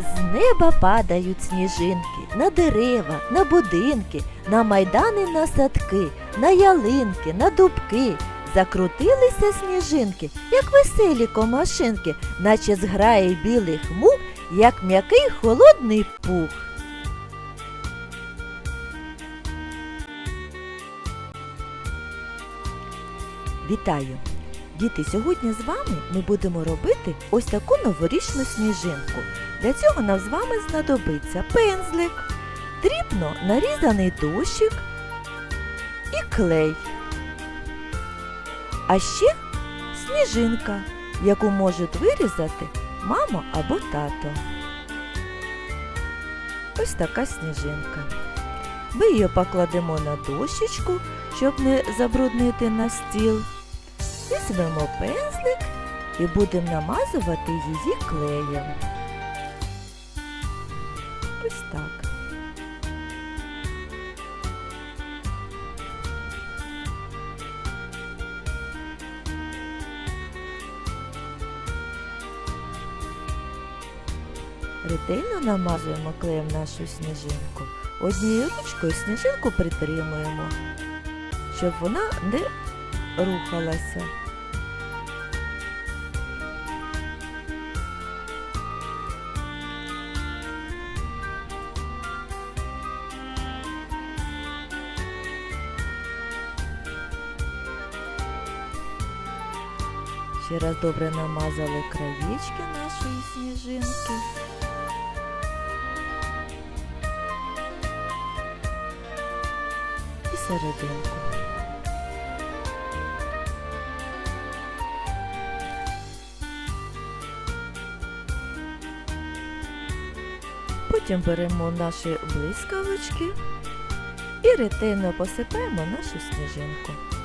З неба падають сніжинки на дерева, на будинки, на майдани, на садки, на ялинки, на дубки. Закрутилися сніжинки, як веселі комашинки, наче зграє білих мух, як м'який холодний пух. Вітаю! Діти, сьогодні з вами ми будемо робити ось таку новорічну сніжинку. Для цього нам з вами знадобиться пензлик, дрібно нарізаний дощик і клей. А ще сніжинка, яку можуть вирізати мама або тато. Ось така сніжинка. Ми її покладемо на дощечку, щоб не забруднити на стіл. Візьмемо пензлик і будемо намазувати її клеєм. Ось так. Ретельно намазуємо клеєм нашу сніжинку. Однією ручкою сніжинку притримуємо, щоб вона не рухалася. Ще раз добре намазали краєчки нашої сніжинки. І серединку. Потім беремо наші блискавички і ретельно посипаємо нашу сніжинку.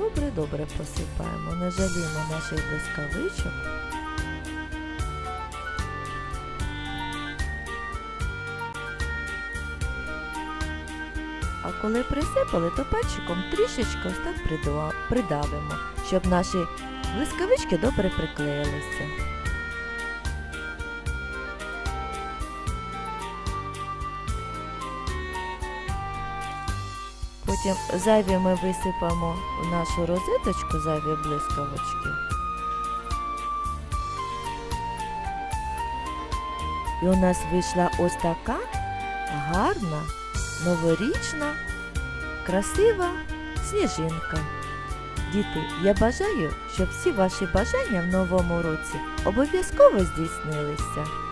Добре-добре посипаємо, не жалімо наших блискавичок. А коли присипали, то пальчиком трішечки ось так придавимо, щоб наші блискавички добре приклеїлися. Потім зайві ми висипаємо в нашу розеточку зайві блискавочки. І у нас вийшла ось така гарна, новорічна, красива сніжинка. Діти, я бажаю, щоб всі ваші бажання в новому році обов'язково здійснилися.